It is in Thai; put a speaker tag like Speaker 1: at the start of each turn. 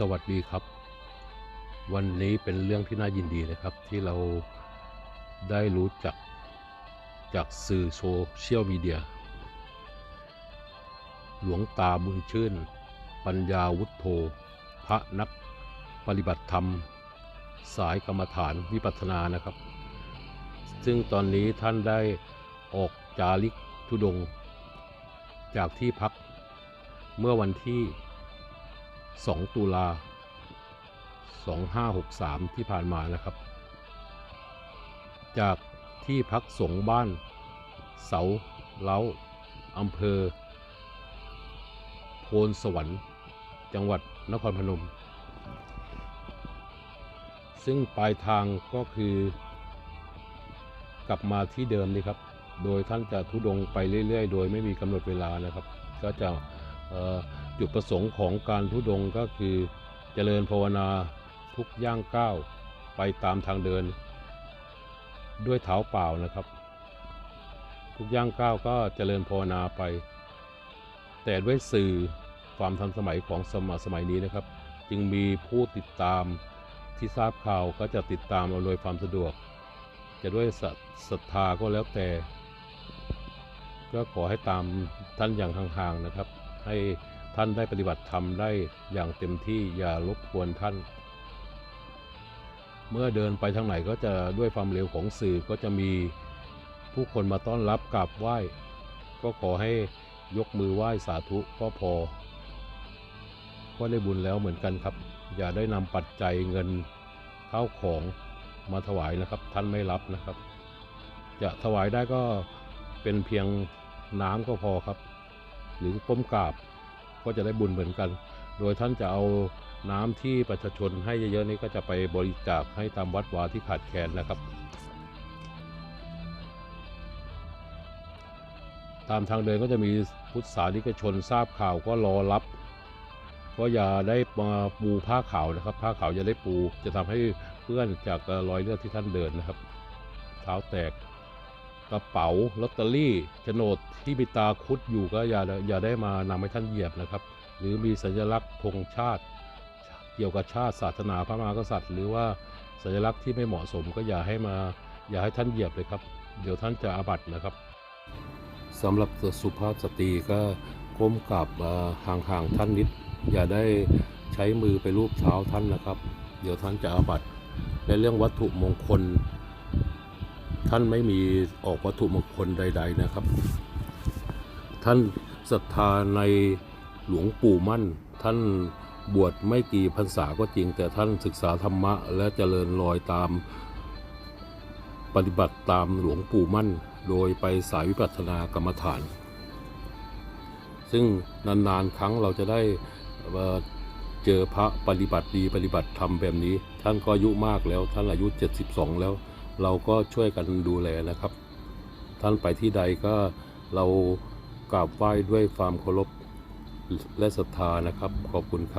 Speaker 1: สวัสดีครับ วันนี้เป็นเรื่องที่น่ายินดีนะครับ ที่เราได้รู้จักจากสื่อโซเชียลมีเดีย หลวงตาบุญชื่น ปัญญาวุฒโธพระนักปฏิบัติธรรม สายกรรมฐานวิปัสสนานะครับ ซึ่งตอนนี้ท่านได้ออกจาริกธุดง จากที่พักเมื่อวันที่ 2 ตุลา 2563 ที่ผ่านมานะครับ จากที่พักสงบ้าน เสาเล้าอำเภอ โพนสวรรค์จังหวัดนครพนม ซึ่งปลายทางก็คือกลับมาที่เดิมนี่ครับ โดยท่านจะทุดงไปเรื่อย ๆ โดยไม่มีกำหนดเวลานะครับ ก็จะ จุดประสงค์ของการทุดงก็คือเจริญภาวนาทุกย่างก้าวไปตามทางเดิน ด้วยเท้าเปล่านะครับ ทุกย่างก้าวก็เจริญภาวนาไป แต่ด้วยสื่อความทันสมัยของสมัยสมัยนี้นะครับ จึงมีผู้ติดตามที่ทราบข่าวก็จะติดตามอำนวยความสะดวก จะด้วยศรัทศรัทธาก็แล้วแต่ ก็ขอให้ตามท่านอย่างห่างๆนะครับ ให้ ท่านได้ปฏิบัติธรรมได้อย่างเต็มที่อย่ารบกวนท่าน เมื่อเดินไปทางไหนก็จะด้วยความเร็วของสื่อก็จะมีผู้คนมาต้อนรับกราบไหว้ ก็ขอให้ยกมือไหว้สาธุก็พอ ก็ได้บุญแล้วเหมือนกันครับ อย่าได้นำปัจจัยเงินข้าวของมาถวายนะครับ ท่านไม่รับนะครับ จะถวายได้ก็เป็นเพียงน้ำก็พอครับ หรือก้มกราบ ก็จะได้บุญเหมือนกัน โดยท่านจะเอาน้ำที่ประชาชนให้เยอะๆนี้ก็จะไปบริจาคให้ตามวัดวาที่ขาดแคลนนะครับ ตามทางเดินก็จะมีพุทธศาสนิกชนทราบข่าวก็รอรับ ก็อย่าได้มาปูผ้าขาวนะครับ ผ้าขาวอย่าได้ปูจะทำให้เพื่อนจากรอยเลือดที่ท่านเดินนะครับ เท้าแตก กระเป๋าลอตเตอรี่โฉนดที่มีตาคุดอยู่ก็อย่าอย่าได้มานำให้ท่านเหยียบนะครับ หรือมีสัญลักษณ์ธงชาติ เกี่ยวกับชาติศาสนาพระมหากษัตริย์ หรือว่าสัญลักษณ์ที่ไม่เหมาะสมก็อย่าให้มาอย่าให้ท่านเหยียบเลยครับ เดี๋ยวท่านจะอาบัตินะครับสำหรับสุภาพสตรีก็ก้มกราบห่างๆท่านนิด อย่าได้ใช้มือไปรูปเท้าท่านนะครับ เดี๋ยวท่านจะอาบัติในเรื่องวัตถุมงคล ท่านไม่มีออกวัตถุมงคลใด ๆนะครับ ท่านศรัทธาในหลวงปู่มั่น ท่านบวชไม่กี่พรรษาก็จริง แต่ท่านศึกษาธรรมะ และเจริญรอยตาม ปฏิบัติตามหลวงปู่มั่น โดยไปสายวิปัสสนากรรมฐาน ซึ่งนานๆครั้งเราจะได้เอ่อเจอพระปฏิบัติดีปฏิบัติธรรมแบบนี้ ท่านก็อายุมากแล้วท่านอายุ 72 แล้ว เราก็ช่วยกันดูแลนะครับ ท่านไปที่ใดก็เรากราบไหว้ด้วยความเคารพและศรัทธานะครับ ขอบคุณครับ